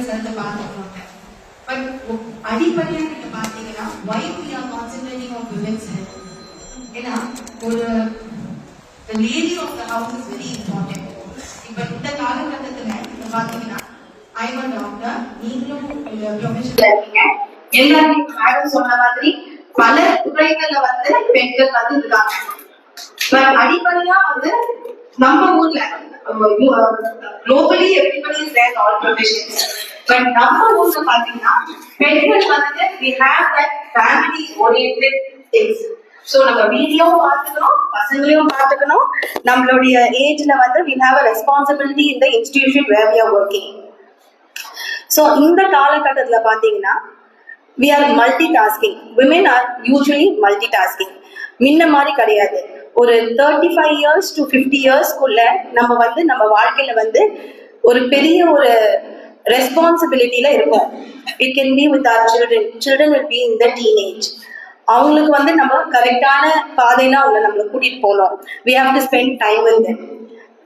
Awareness வந்து பார்த்துக்கணும் but அடிப்படையா நீங்க பாத்தீங்கன்னா why we are concentrating on women's health ஏன்னா ஒரு the lady of the house is very இப்ப இந்த காலகட்டத்துல நீங்க பாத்தீங்கன்னா ஐம் a டாக்டர் நீங்களும் ப்ரொஃபஷனல் இருக்கீங்க. எல்லாரும் மேடம் சொன்ன மாதிரி பல துறைகள்ல வந்து பெண்கள் வந்து இருக்காங்க. பட் அடிப்படையா வந்து நம்ம ஊர்ல globally everybody is there all professions but நம்ம ஊர்ல பாத்தீங்கன்னா பெண்கள் வந்து we have that family oriented things so நம்ம வீடியோ பார்த்துக்கணும் பசங்களையும் பார்த்துக்கணும். நம்மளுடைய ஏஜ்ல வந்து we we have a responsibility in where institution where we are working. சோ இந்த காலகட்டத்துல பாத்தீங்கன்னா we are multitasking. Our are multi tasking முன்ன மாதிரி கிடையாது. ஒரு thirty five years to fifty இயர்ஸ்க்குள்ள நம்ம வந்து நம்ம வாழ்க்கையில வந்து ஒரு பெரிய ஒரு ரெஸ்பான்சிபிலிட்டியில இருப்போம் it can be with our children children will be in the teenage அவங்களுக்கு வந்து நம்ம கரெக்டான பாதையில அவங்களை நம்மளை கூட்டிட்டு போகணும். We have to spend time with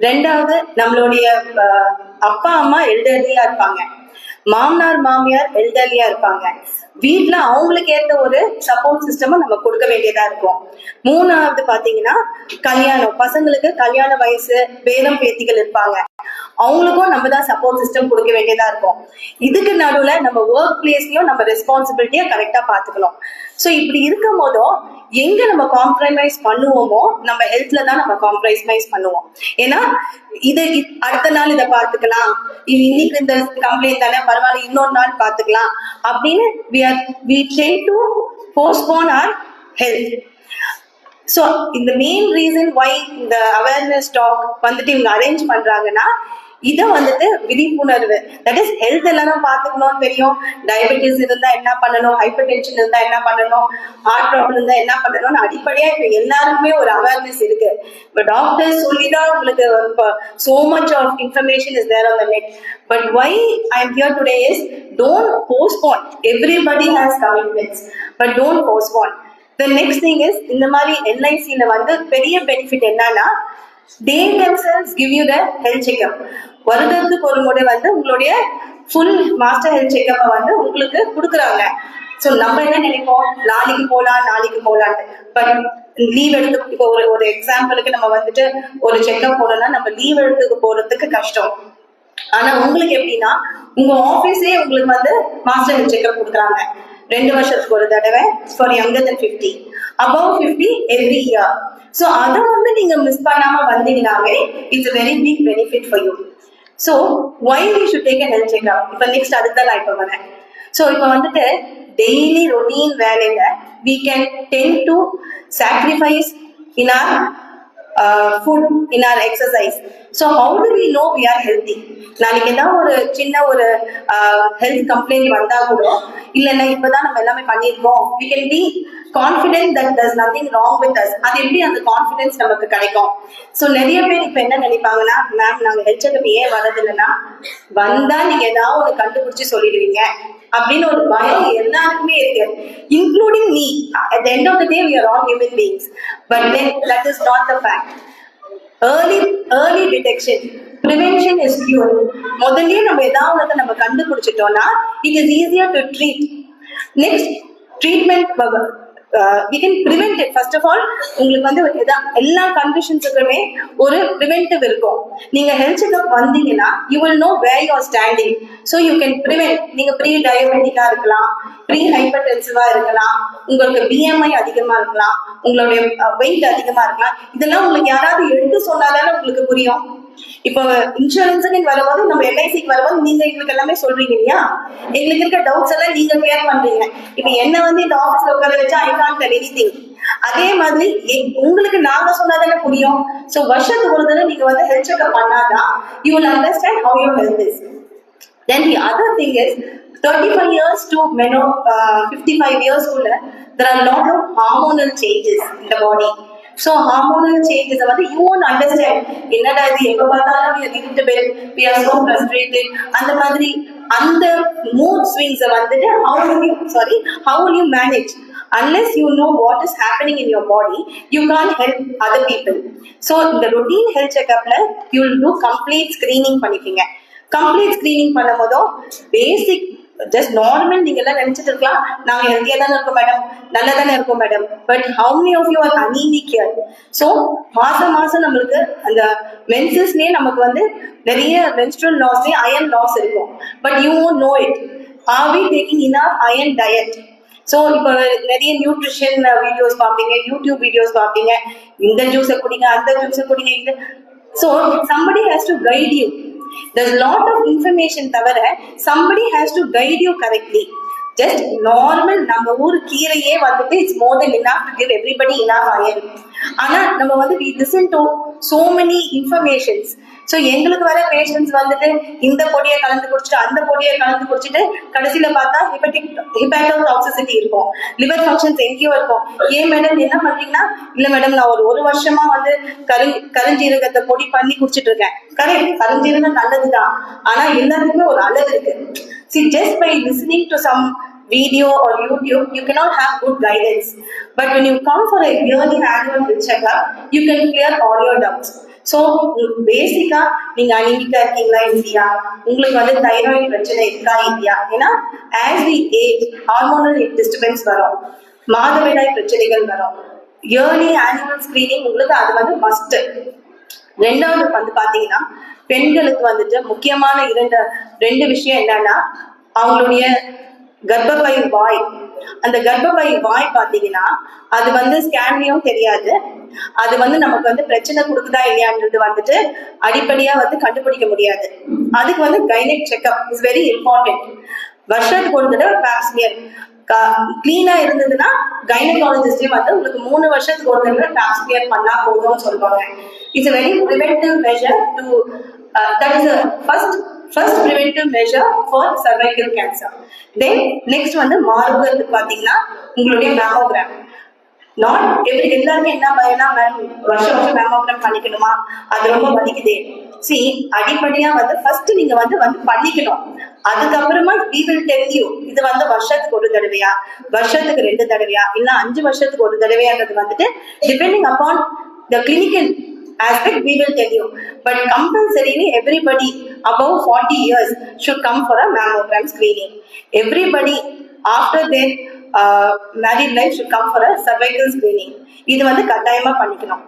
ரெண்டாவது நம்மளுடைய அப்பா அம்மா எல்டர்லியா இருப்பாங்க. மாமனார் மாமியார் எல்டர்லியா இருப்பாங்க. வீட்டுல அவங்களுக்கு ஏத்த ஒரு சப்போர்ட் சிஸ்டமும் நம்ம கொடுக்க வேண்டியதா இருக்கும். மூணாவது பாத்தீங்கன்னா கல்யாணம். பசங்களுக்கு கல்யாண வயசு பேரம் பேத்திகள் இருப்பாங்க. அவங்களுக்கும் நம்ம தான் சப்போர்ட் சிஸ்டம் கொடுக்க வேண்டியதா இருக்கும். இதுக்கு நடுவுல நம்ம ஒர்க் பிளேஸ்லயும் நம்ம ரெஸ்பான்சிபிலிட்டியை கரெக்டா பாத்துக்கணும் ஸோ இப்படி இருக்கும் போதும் எங்க நம்ம காம்ப்ரமைஸ் பண்ணுவோமோ நம்ம ஹெல்த்ல தான் நம்ம காம்ப்ரமைஸ் பண்ணுவோம். ஏன்னா இது அடுத்த நாள் இதை பார்த்துக்கலாம். இன்னைக்கு இந்த கம்ப்ளைண்ட் தானே பரவாயில்ல இன்னொரு நாள் பார்த்துக்கலாம். அப்படின்னு we are we try to postpone our health so இந்த மெயின் ரீசன் வை இந்த அவேர்னஸ் டாக் வந்துட்டு இவங்க அரேஞ்ச் பண்றாங்கன்னா இதை வந்துட்டு விழிப்புணர்வு. தட் இஸ் ஹெல்த் எல்லாரும் பார்த்துக்கணும்னு தெரியும். டயபெட்டிஸ் இருந்தா என்ன பண்ணணும்? ஹைப்பர் டென்ஷன் இருந்தா என்ன பண்ணணும்? ஹார்ட் ப்ராப்ளம் இருந்தா என்ன பண்ணணும்னு அடிப்படையா இப்ப எல்லாருக்குமே ஒரு அவேர்னஸ் இருக்கு. இப்ப டாக்டர் சொல்லிதான் உங்களுக்கு இப்போ so much of information is there on the net but why I am here today is don't postpone everybody has commitments but don't postpone the next thing is இந்த மாதிரி எல்ஐசியில வந்து பெரிய பெனிஃபிட் என்னன்னா they themselves give you the health checkup வருடத்துக்கு ஒரு முறை வந்து உங்களுடைய ஃபுல் மாஸ்டர் ஹெல்த் செக்அப்பை வந்து உங்களுக்கு கொடுக்குறாங்க. ஸோ நம்ம என்ன நினைப்போம்? நாளைக்கு போகலாம் நாளைக்கு போகலான்ட்டு பட் லீவ் எடுத்து இப்போ ஒரு ஒரு எக்ஸாம்பிளுக்கு நம்ம வந்துட்டு ஒரு செக்அப் போனோம்னா நம்ம லீவ் எடுத்துக்கு போறதுக்கு கஷ்டம். ஆனா உங்களுக்கு எப்படின்னா உங்க ஆபீஸே உங்களுக்கு வந்து மாஸ்டர் ஹெல்த் செக்அப் கொடுக்குறாங்க. ரெண்டு வருஷத்துக்கு ஒரு தடவை. For younger then fifty above fifty every year so அதை வந்து நீங்கள் மிஸ் பண்ணாமல் வந்தீங்கன்னாவே it's very big benefit for you so why we should take a health checkup இப்போ நெக்ஸ்ட் அதுக்கு தான் நான் இப்போ வரேன். ஸோ இப்போ வந்துட்டு டெய்லி ரொட்டீன் வேலையில் we can tend to sacrifice in our uh, food, in our exercise. So how do we know we are healthy? நாளைக்கு ஏதாவது ஒரு சின்ன ஒரு uh, ஹெல்த் கம்ப்ளைண்ட் வந்தா கூட இல்லைன்னா இப்பதான் நம்ம எல்லாமே பண்ணியிருக்கோம். We can be confident that there's nothing wrong with us அது எப்படி அந்த கான்ஃபிடென்ஸ் நமக்கு கிடைக்கும்? ஸோ நிறைய பேர் இப்ப என்ன நினைப்பாங்கன்னா மேம் நாங்கள் ஹெல்த் ஏன் வரது இல்லைன்னா வந்தா நீங்க ஏதாவது ஒன்று கண்டுபிடிச்சு சொல்லிடுவீங்க. அப்படின்னு ஒரு பயம் எல்லாருக்குமே இருக்கு. Including me at end of the day we are all human beings but then that is not the fact early early detection prevention is cure முதல்லயே நம்ம ஏதாவது நம்ம கண்டுபிடிச்சிட்டோம்னா இட் இஸ் ஈஸியா to treat next treatment we can prevent it first of all உங்களுக்கு வந்து எல்லா கண்டிஷன்ஸுக்குமே ஒரு ப்ரிவென்டிவ் இருக்கும். நீங்க ஹெல்த் செக்அப் வந்தீங்கன்னா you will know where you are standing so you can prevent நீங்க ப்ரீ டயபெட்டிக்கா இருக்கலாம் ப்ரீ ஹைப்பர் டென்சிவா இருக்கலாம் உங்களுக்கு பிஎம்ஐ அதிகமா இருக்கலாம் உங்களுடைய uh, வெயிட் அதிகமா இருக்கலாம். இதெல்லாம் உங்களுக்கு யாராவது எடுத்து சொன்னாதானே உங்களுக்கு புரியும். இப்போ இன்சூரன்ஸுக்கு வரும்போது நம்ம எல்ஐசிக்கு வரும்போது நீங்க எங்களுக்கு எல்லாமே சொல்றீங்க இல்லையா? எங்களுக்கு இருக்க டவுட்ஸ் எல்லாம் நீங்க கிளியர் பண்றீங்க. இப்போ என்ன வந்து இந்த ஆபீஸ்ல உட்கார வச்சா ஐ கான் டெல் எனி அதே மாதிரி உங்களுக்கு நாங்க சொன்னாதானே புரியும்? சோ வருஷத்துக்கு ஒரு தடவை நீங்க வந்து ஹெல்த் செக்அப் பண்ணாதான் you will understand how you health is then the other thing is thirty five years to meno fifty five years உள்ள there are lot of hormonal changes இந்த பாடி ஸோ ஹார்மோனல் சேஞ்சஸ் வந்து you won't understand என்னடா இது எப்போ பார்த்தாலும் irritable we are so frustrated அந்த மாதிரி அந்த மூட் ஸ்விங்ஸை வந்துட்டு how you sorry how you manage unless you know what is happening in your body you can help other people so இந்த ரொட்டீன் ஹெல்த் செக்அப்ல யூ டூ கம்ப்ளீட் ஸ்கிரீனிங் பண்ணிக்கிங்க complete screening பண்ணும் போதும் பேசிக் ஜஸ்ட் நார்மல் நீங்க எல்லாம் நினைச்சிட்டு இருக்கலாம். நாங்க ஹெல்த்தியா தானே இருக்கோம் மேடம் நல்லா தானே இருக்கோம் madam but how many of you are anaemic here so மாசம் மாசம் நம்மளுக்கு அந்த மென்சஸ்லயே நமக்கு வந்து நிறைய மென்ஸ்ட்ரல் லாஸ்லயே அயன் லாஸ் இருக்கும். But you won't know it are we taking enough iron diet so இப்போ நிறைய நியூட்ரிஷன் வீடியோஸ் பார்ப்பீங்க யூடியூப் வீடியோஸ் பார்ப்பீங்க. இந்த ஜூஸை குடிங்க அந்த ஜூஸை குடிங்க. இந்த so somebody has to guide you lot a lot தவிர somebody has to guide you correctly just normal நம்ம ஊர் கீரையே வந்துட்டு it's more then enough to give everybody enough iron ஆனா நம்ம வந்து we listen to so many informations so எங்களுக்கு வர பேஷண்ட்ஸ் வந்துட்டு இந்த பொடியை கலந்து குடிச்சிட்டு அந்த பொடியை கலந்து குடிச்சிட்டு கடைசியில பார்த்தா ஹிபட்டிக் ஹிபாட்டோ டாக்ஸிசிட்டி இருக்கும். லிவர் ஃபங்க்ஷன்ஸ் எங்கேயோ இருக்கும். ஏன் மேடம் என்ன பண்றீங்கன்னா இல்ல மேடம் நான் ஒரு ஒரு வருஷமா வந்து கரு கருஞ்சீரகத்தை பொடி பண்ணி குடிச்சிட்டு இருக்கேன் கரெக்ட் கருஞ்சீரகம் நல்லதுதான். ஆனா எல்லாத்துக்குமே ஒரு அளவு இருக்கு. See just by listening to some video or YouTube, you cannot have good guidance. But when you come for a yearly annual checkup, you can clear all your doubts. So பேசிக்கா நீங்க அனிமிக்கா இருக்கீங்களா இல்லையா? உங்களுக்கு வந்து தைராய்டு பிரச்சனை இருக்கா இல்லையா? ஏன்னா as we age hormonal disturbance வரும். மாதவிடாய் பிரச்சனைகள் வரும். இயர்லி ஆனிமல் ஸ்கிரீனிங் உங்களுக்கு அது வந்து மஸ்ட் ரெண்டாவது வந்து பாத்தீங்கன்னா பெண்களுக்கு வந்துட்டு முக்கியமான இரண்டு ரெண்டு விஷயம் என்னன்னா அவங்களுடைய கர்ப்பப்பை வாய். அந்த கர்ப்பப்பை வாய் பாத்தீங்கன்னா அது வந்து ஸ்கேன்லயும் தெரியாது. அது வந்து நமக்கு வந்து பிரச்சனை கொடுக்குதா இல்லையான்றது வந்துட்டு அடிப்படையா வந்து கண்டுபிடிக்க முடியாது. அதுக்கு வந்து gynaec checkup is very important வருஷத்துக்கு ஒரு தடவை பேப்ஸ்மியர் கிளீனா இருந்ததுன்னா கைனகாலஜிஸ்டே வந்து உங்களுக்கு மூணு வருஷத்துக்கு ஒரு தடவை பேப்ஸ்மியர் பண்ணா போதும்னு சொல்லுவாங்க. It's very preventive measure to that is first first preventive measure for cervical cancer then next வந்து மார்பகத்துக்கு பார்த்தீங்கன்னா உங்களுடைய மேமோகிராம் நாட் எவ்ரி எல்லாருமே என்ன பயனா மேம் வருஷம் வருஷம் மேமோகிராம் பண்ணிக்கணுமா? அது ரொம்ப வலிக்குதே. சி அடிப்படையா வந்து ஃபர்ஸ்ட் நீங்க வந்து வந்து பண்ணிக்கணும். அதுக்கப்புறமா வி வில் டெல் யூ இது வந்து வருஷத்துக்கு ஒரு தடவையா? வருஷத்துக்கு ரெண்டு தடவையா? இல்ல அஞ்சு வருஷத்துக்கு ஒரு தடவையான்றது வந்துட்டு depending upon the clinical aspect we will tell you but compulsorily everybody above 40 years should come for a mammogram screening everybody after their uh, married life should come for a cervical screening இது வந்து கட்டாயமா பண்ணிக்கணும்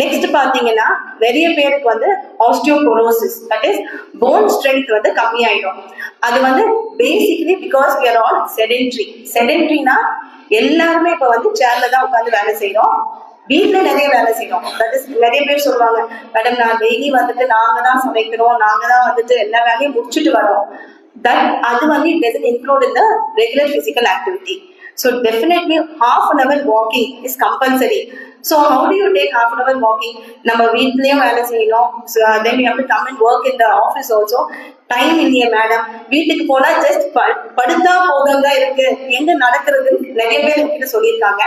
next பாத்தீங்கன்னா நிறைய பேருக்கு வந்து osteoporosis that is bone strength வந்து கம்மியாயிடும் அது வந்து basically because we are all sedentary sedentaryனா எல்லாருமே இப்ப வந்து சேர்ல தான் உட்காந்து வேலை செய்யறோம் வீட்டுல நிறைய வேலை செய்யணும். தட் இஸ் நிறைய பேர் சொல்லுவாங்க மேடம் நான் டெய்லி வந்துட்டு நாங்க தான் சமைக்கிறோம். நாங்க தான் வந்துட்டு எல்லா வேலையும் முடிச்சுட்டு வரோம். தட் அது வந்து it doesn't include in the regular physical activity so definitely half an hour walking is compulsory so how do you take half an hour walking நம்ம வீட்லயும் வேலை செய்யணும். Then you have to come and work in the office also time இல்லையே madam வீட்டுக்கு போனா just படுத்தா போதும் தான் இருக்கு. எங்க நடக்கிறதுன்னு நிறைய பேர் கிட்ட சொல்லியிருக்காங்க.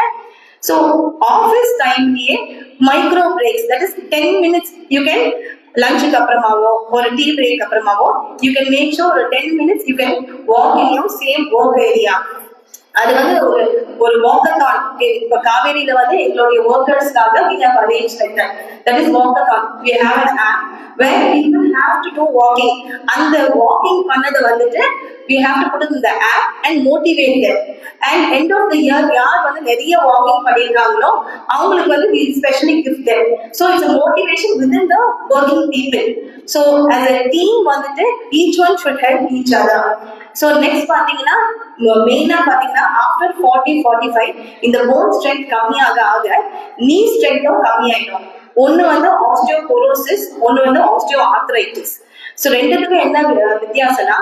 So office டைம்லயே micro breaks that is ten minutes you can லஞ்சுக்கு அப்புறமாவோ ஒரு டீ பிரேக் அப்புறமாவோ யூ கேன் மேக் ஷோர் ஒரு ten minutes you can walk in your same work area அது வந்து ஒரு ஒரு வாக்கத்தான் இப்ப காவேரியில வந்து எங்களுடைய ஒர்க்கர்ஸ்க்காக we have arranged like that. That is walkathon. We have an app where people have to do walking. அந்த வாக்கிங் பண்ணது வந்துட்டு we have to put in in app and and motivate them. And end of the யார் வந்து நிறைய walking பண்ணியிருக்காங்களோ அவங்களுக்கு வந்து we specially gift them. So it's a with in the working people. So as a team வந்துட்டு each one should help each other. So next பார்த்தீங்கன்னா மெயினாக பார்த்தீங்கன்னா ஆஃப்டர் ஃபார்ட்டி ஃபார்ட்டி ஃபைவ் இந்த போன் ஸ்ட்ரென்த் கம்மியாக ஆக நீ ஸ்ட்ரென்த்தும் கம்மியாயிடும். ஒன்று வந்து ஆஸ்டியோபோரோசிஸ் ஒன்று வந்து ஆஸ்டியோ ஆர்த்ரைட்டிஸ் ஸோ ரெண்டுத்துக்கும் என்ன வித்தியாசம்னா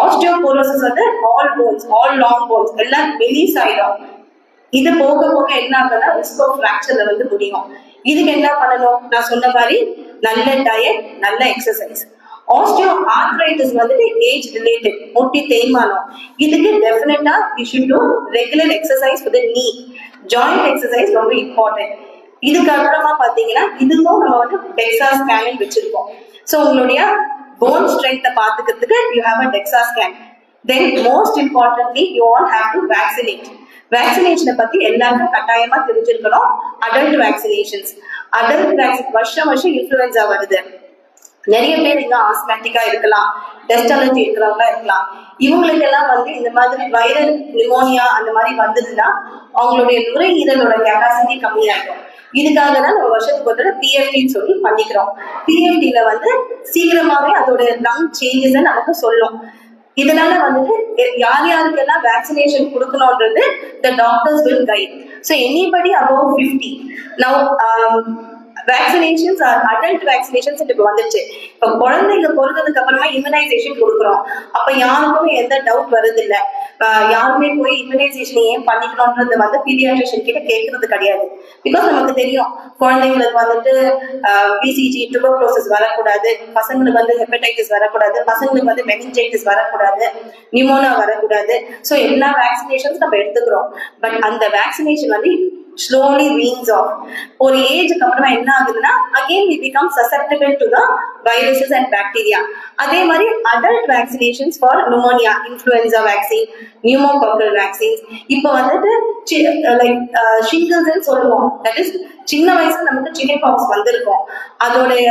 ஆஸ்டியோபோரோசிஸ் வந்து all bones all long bones எல்லாம் மெலிஸ் ஆயிடும் இது போக போக என்ன ஆகுதுன்னா ரிஸ்க் ஆஃப் ஃப்ராக்சர்ல வந்து முடியும். இதுக்கு என்ன பண்ணணும்? நான் சொன்ன மாதிரி நல்ல டயட் நல்ல எக்ஸசைஸ் ஆஸ்டியோ ஆர்த்ரைட்டிஸ் வந்துட்டு ஏஜ் ரிலேட்டட் முட்டி தேய்மானம். இதுக்கு டெஃபினட்டா you should do regular exercise with the knee joint exercise ரொம்ப இம்பார்ட்டன்ட் இதுக்கு அப்புறமா பாத்தீங்கன்னா இதுவும் நம்ம வந்து டெக்ஸா ஸ்கேனிங் வச்சிருக்கோம். ஸோ உங்களுடைய போன் ஸ்ட்ரென்த்தை பார்த்துக்கிறதுக்கு you have a DEXA scan then most importantly you all have to vaccinate வேக்சினேஷனை பத்தி எல்லாருக்கும் கட்டாயமா தெரிஞ்சிருக்கணும். அடல்ட் வேக்சினேஷன்ஸ் அடல்ட் வேக்சின் வருஷம் வருஷம் இன்ஃபுளுன்ஸா வருது. நிறைய பேர் இங்க ஆஸ்மேட்டிக்கா இருக்கலாம். டெஸ்ட் அலர்ஜி இருக்கிறவங்க இருக்கலாம். இவங்களுக்கெல்லாம் வந்து இந்த மாதிரி வைரல் நிமோனியா அந்த மாதிரி வந்ததுன்னா அவங்களுடைய நுரையீரலோட கெப்பாசிட்டி கம்மியாயிடும். இதுக்காக தான் நம்ம வருஷத்துக்கு ஒரு பிஎஃப்டின்னு சொல்லி பண்ணிக்கிறோம். பிஎஃப்டியில வந்து சீக்கிரமாவே அதோட லங் சேஞ்சஸ் நமக்கு சொல்லும். இதனால வந்துட்டு யார் யாருக்கெல்லாம் vaccination கொடுக்கணும்ன்றது the doctors will guide so anybody above fifty now vaccinations are adult vaccinations இப்போ வந்துருச்சு. இப்போ குழந்தைங்க பிறந்ததுக்கு அப்புறமா இம்யூனைசேஷன் கொடுக்குறோம். அப்ப யாருக்குமே எந்த டவுட் வருது இல்லை யாருமே போய் இம்யூனைசேஷன் ஏன் பண்ணிக்கணும்ன்றது வந்து பீடியாட்ரிஷன் கிட்ட கேட்கறது கிடையாது. பிகாஸ் நமக்கு தெரியும் குழந்தைங்களுக்கு வந்துட்டு பிசிஜி டுபர்குலோசிஸ் வரக்கூடாது பசங்களுக்கு வந்து ஹெப்படைட்டிஸ் வரக்கூடாது பசங்களுக்கு வந்து மெனிஞ்சைட்டிஸ் வரக்கூடாது நிமோனா வரக்கூடாது. ஸோ எல்லா வேக்சினேஷன்ஸ் நம்ம எடுத்துக்கிறோம். பட் அந்த வேக்சினேஷன் வந்து ஸ்லோலி வீன்ஸ் ஆஃப் ஒரு ஏஜுக்கு அப்புறமா என்ன ஆகுதுன்னா again we become susceptible to the viruses and bacteria அதே மாதிரி adult vaccinations for pneumonia influenza vaccine pneumococcal vaccines இப்போ வந்துட்டு லைக் ஷிங்கிள்ஸ்ன்னு uh, சொல்லுவோம். தட் இஸ் சின்ன வயசுல நமக்கு சிக்கன் பாக்ஸ் வந்திருக்கும். அதோடைய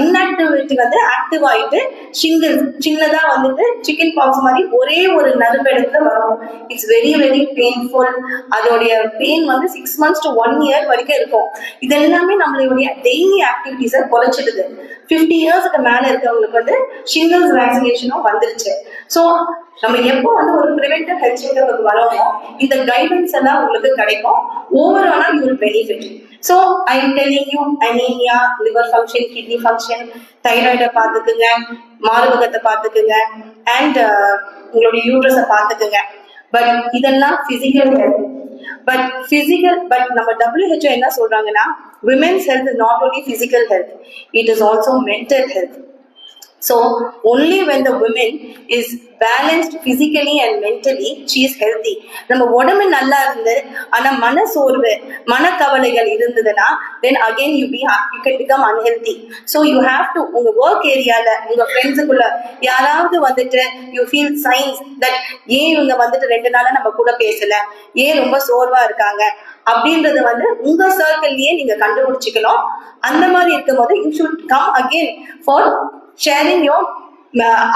இன்ஆக்டிவிட்டி வந்து ஆக்டிவ் ஆயிட்டு சிங்கிள் சின்னதா வந்துட்டு சிக்கன் பாக்ஸ் மாதிரி ஒரே ஒரு நறுப்பெடுத்து வரும். இட்ஸ் வெரி வெரி பெயின்ஃபுல் அதோடைய பெயின் வந்து six months to one year வரைக்கும் இருக்கும். இது எல்லாமே நம்மளுடைய டெய்லி ஆக்டிவிட்டிஸை குறைச்சிடுது. ஃபிஃப்டி இயர்ஸ்க்கு மேல இருக்கவங்களுக்கு வந்து சிங்கிள்ஸ் வேக்சினேஷனும் வந்துருச்சு. ஸோ நம்ம எப்போ வந்து ஒரு ப்ரிவென்டிவ் ஹெல்த் செக்அப்புக்கு வரோமோ இந்த கைடன்ஸ் எல்லாம் உங்களுக்கு கிடைக்கும். ஓவராலா you will benefit so I am telling you anaemia liver function kidney function தைராய்டை பார்த்துக்குங்க மார்பகத்தை பார்த்துக்குங்க அண்ட் uh, உங்களுடைய யூட்ரஸை பார்த்துக்குங்க. பட் இதெல்லாம் physical health but physical but நம்ம டபிள்யூஹெச்ஓ என்ன சொல்றாங்கன்னா women's health not only physical health it is also mental health so only when the women is balanced physically and mentally she is healthy. நம்ம உடம்பு நல்லா இருந்து ஆனா மன சோர்வு மனக்கவலைகள் இருந்ததுன்னா then again you be you can become unhealthy so you have to உங்க ஒர்க் ஏரியால உங்க ஃப்ரெண்ட்ஸுக்குள்ள யாராவது வந்துட்டு யூ ஃபீல் சைன்ஸ் தட் ஏன் இவங்க வந்துட்டு ரெண்டு நாளா நம்ம கூட பேசல ஏன் ரொம்ப சோர்வா இருக்காங்க அப்படின்றது வந்து உங்க சர்க்கிள்லயே நீங்க கண்டுபிடிச்சிக்கணும். அந்த மாதிரி இருக்கும்போது you should come again for sharing your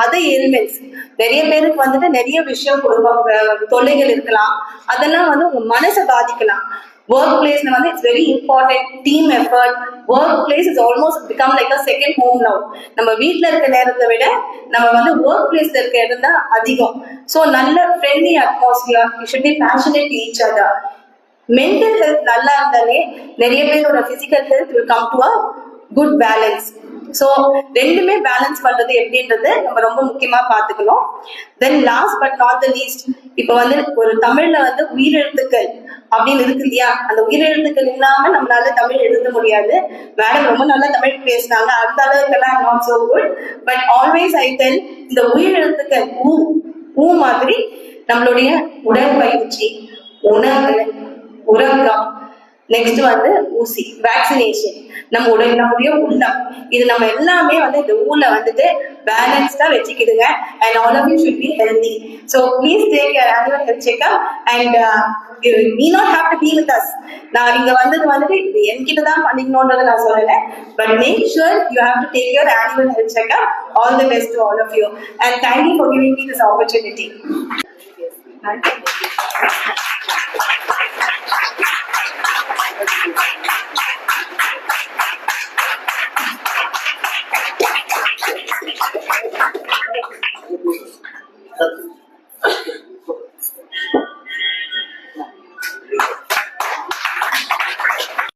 other elements நிறைய பேருக்கு வந்துட்டு நிறைய விஷயம் குடும்பம் தொல்லைகள் இருக்கலாம். அதெல்லாம் வந்து உங்க மனசை பாதிக்கலாம். ஒர்க் பிளேஸ்ல வந்து it's very important team effort work place is almost become like a second home now நம்ம வீட்டில் இருக்க நேரத்தை விட நம்ம வந்து ஒர்க் பிளேஸ்ல இருக்க இடம் தான் அதிகம். ஸோ நல்ல friendly atmosphere you should be passionate each other mental health நல்லா இருந்தாலே நிறைய பேரோட physical health will come to a good balance so ரெண்டுமே பேலன்ஸ் பண்றது எப்படின்றது நம்ம ரொம்ப முக்கியமா பார்த்துக்கணும். Then last but not the least இப்போ வந்து ஒரு தமிழ்ல வந்து உயிரெழுத்துக்கள் அப்படின்னு இருக்கு இல்லையா? அந்த உயிரெழுத்துக்கள் இல்லாம நம்மளால தமிழ் எழுத முடியாது. மேடம் ரொம்ப நல்லா தமிழ் பேசினாங்க. அந்த அளவுக்கெல்லாம் not so good but always I tell இந்த உயிரெழுத்துக்கள் ஊ ஊ மாதிரி நம்மளுடைய உடற்பயிற்சி உணவு நெக்ஸ்ட் வந்து ஊசி வேக்சினேஷன் நம்ம உடல் நம்முடைய உள்ளம் இது நம்ம எல்லாமே வந்து இந்த ஊர்ல வந்துட்டு பேலன்ஸ்டா வச்சுக்கிடுங்க. And all of you should be healthy so please take your annual health checkup and need not have to be with us நான் இங்க வந்தது வந்துட்டு இது என்கிட்ட தான் பண்ணிக்கணும்ன்றதை நான் சொல்லலை. But make sure you have to take your annual health checkup all the best to all of you and thank you for giving me this opportunity Sir, Thank you.